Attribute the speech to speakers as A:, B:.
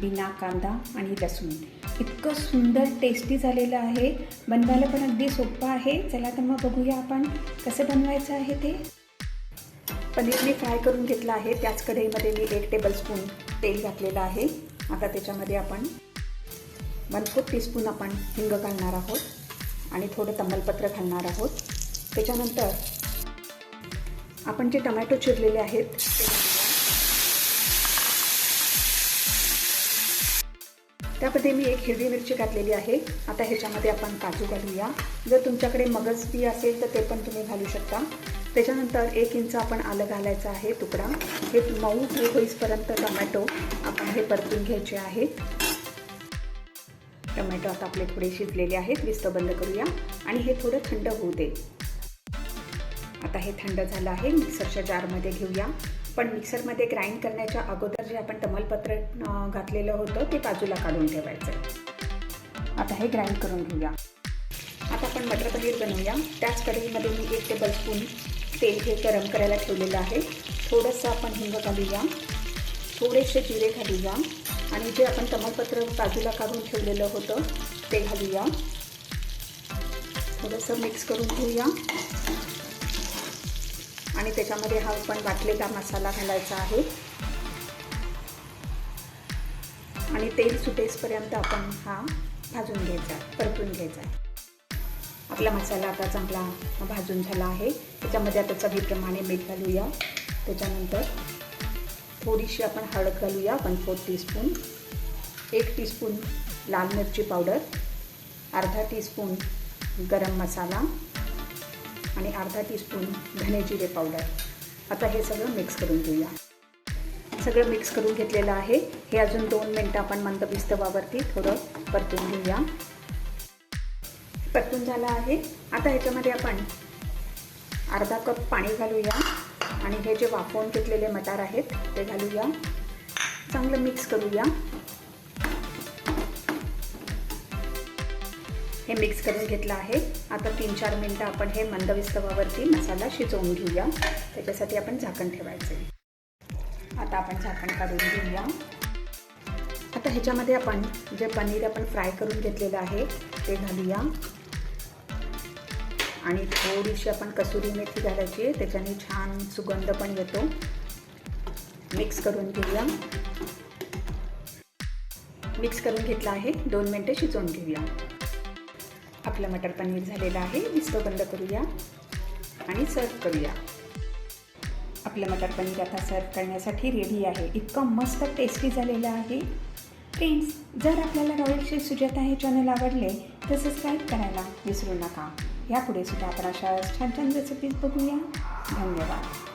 A: बिना कांदा आणि लसूण. इतकं सुंदर टेस्टी झालेलं आहे. बनवायला पण अगदी सोपं आहे. चला तर मग बघूया आपण कसं बनवायचं आहे ते. पनीर मी फ्राय करून घेतलं आहे. त्याच कढईमध्ये मी एक टेबलस्पून तेल घातलेलं आहे. आता त्याच्यामध्ये आपण वन फोर्थ टीस्पून आपण हिंग घालणार आहोत आणि थोडं तमालपत्र घालणार आहोत. त्याच्यानंतर आपण जे टमॅटो चिरलेले आहेत ते त्यामध्ये मी एक हिरवी मिरची घातलेली आहे. आता ह्याच्यामध्ये आपण काजू घालूया. जर तुमच्याकडे मगज बी असेल तर ते पण तुम्ही घालू शकता. त्याच्यानंतर एक इंच आपण आलं घालायचं आहे तुकडा. हे मऊ होईसपर्यंत होईपर्यंत टमॅटो आपण हे परतून घ्यायचे आहेत टमॅटो आता आपले थोडे शिजलेले आहेत. विस्त बंद करूया. आणि हे थोडं थंड होऊ दे. आता हे थंड झालं आहे मिक्सरच्या जारमध्ये घेऊया. पण मिक्सरमध्ये ग्राइंड करण्याच्या अगोदर जे आपण तमालपत्र घातलेलं होतं ते बाजूला काढून ठेवायचं आता हे ग्राइंड करून घेऊया. आता आपण मटर पनीर बनवूया. त्याच कढईमध्ये मी एक टेबलस्पून तेल हे गरम करायला ठेवलेलं आहे. थोडंसं आपण हिंग घालूया. थोडेसे जिरे घालूया. आणि जे आपण तमालपत्र बाजूला काढून ठेवलेलं होतं ते घालूया. थोडंसं मिक्स करून घेऊया. आणि त्याच्यामध्ये हा आपण वाटलेला मसाला घालायचा आहे. आणि तेल सुटेसपर्यंत आपण हा भाजून घ्यायचा परतून घ्यायचा आपला मसाला आता चांगला भाजून झाला आहे. त्याच्यामध्ये आता चवीप्रमाणे मीठ घालूया. त्याच्यानंतर थोडीशी आपण हळद घालूया वन फोर्थ टीस्पून एक टीस्पून लाल मिरची पावडर अर्धा टीस्पून गरम मसाला आणि अर्धा टीस्पून धने जिरे पावडर आता हे सगळं मिक्स करून घेऊया. सगळं मिक्स करून घेतलेलं आहे. हे अजून दोन मिनटं आपण मंद पिस्तवावरती थोडं परतून घेऊया. परतून झालं आहे. आता ह्याच्यामध्ये आपण अर्धा कप पाणी घालूया. आणि हे जे वाफवून घेतलेले मटार आहेत ते घालूया. चांगलं मिक्स करूया. हे मिक्स करून घेतलं आहे. आता तीन चार मिनटं आपण हे मंदविस्तवावरती मसाला शिजवून घेऊया. त्याच्यासाठी आपण झाकण ठेवायचं आहे आता आपण झाकण काढून घेऊया. आता ह्याच्यामध्ये आपण जे पनीर आपण फ्राय करून घेतलेलं आहे ते घालूया. आणि थोडीशी आपण कसुरी मेथी घालायची आहे त्याच्याने छान सुगंध पण येतो. मिक्स करून घेऊया. मिक्स करून घेतलं आहे दोन मिनटं शिजवून घेऊया. आपलं मटर पनीर झालेलं आहे. मिस्त बंद करूया आणि सर्व करूया. आपलं मटर पनीर आता सर्व करण्यासाठी रेडी आहे. इतकं मस्त टेस्टी झालेलं आहे. फ्रेंड्स जर आपल्याला रॉयल शेफ सुजाता हे चॅनल आवडले तर सबस्क्राईब करायला विसरू नका. यापुढे सुद्धा आपण अशा छान छान रेसिपीज बघूया. धन्यवाद.